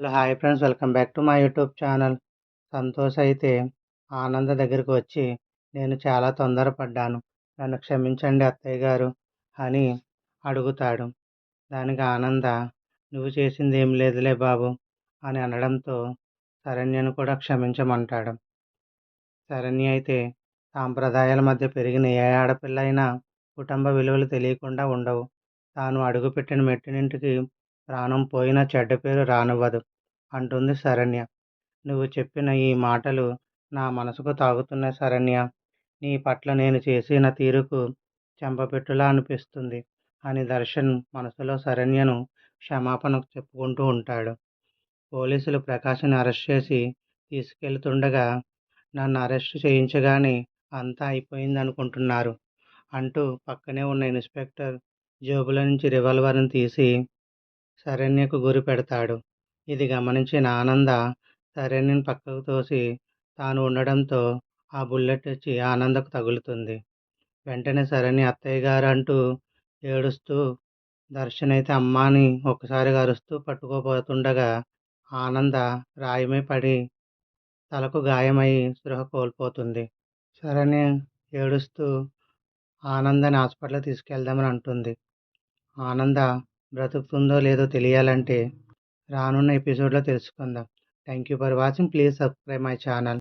Hello hi friends. Welcome back to my YouTube channel. Santosh అయితే ఆనంద దగ్గరికి వచ్చి నేను చాలా తొందరపడ్డాను. నన్ను క్షమించండి అత్తయ్య గారు అని అడుగుతాడు. దానికి ఆనంద నువ్వు చేసింది ఏం లేదులే బాబు అని అనడంతో శరణ్యను కూడా క్షమించమంటాడు. శరణ్య అయితే సాంప్రదాయాల మధ్య పెరిగిన ఏ ఆడపిల్ల అయినా కుటుంబ విలువలు తెలియకుండా ఉండవు. తాను అడుగుపెట్టిన మెట్టినింటికి ప్రాణం పోయినా చెడ్డ పేరు రానివ్వదు అంటుంది శరణ్య. నువ్వు చెప్పిన ఈ మాటలు నా మనసుకు తాగుతున్న శరణ్య. నీ పట్ల నేను చేసిన తీరుకు చెంపపెట్టులా అనిపిస్తుంది అని దర్శన్ మనసులో శరణ్యను క్షమాపణ చెప్పుకుంటూ ఉంటాడు. పోలీసులు ప్రకాష్ని అరెస్ట్ చేసి తీసుకెళ్తుండగా నన్ను అరెస్ట్ చేయించగానే అంతా అయిపోయింది అనుకుంటున్నారు అంటూ పక్కనే ఉన్న ఇన్స్పెక్టర్ జేబులో నుంచి రివాల్వర్ని తీసి శరణ్యకు గురి పెడతాడు. ఇది గమనించిన ఆనంద శరణ్యను పక్కకు తోసి తాను ఉండడంతో ఆ బుల్లెట్ వచ్చి ఆనందకు తగులుతుంది. వెంటనే శరణ్య అత్తయ్య గారు అంటూ ఏడుస్తూ దర్శన్ అయితే అమ్మాని ఒక్కసారిగా అరుస్తూ పట్టుకోబోతుండగా ఆనంద రాయమై పడి తలకు గాయమై స్పృహ కోల్పోతుంది. శరణ్య ఏడుస్తూ ఆనందని హాస్పిటల్ తీసుకెళ్దామని అంటుంది. ఆనంద బ్రతుకుతుందో లేదో తెలియాలంటే రానున్న ఎపిసోడ్లో తెలుసుకుందాం. Thank you for watching. Please subscribe my channel.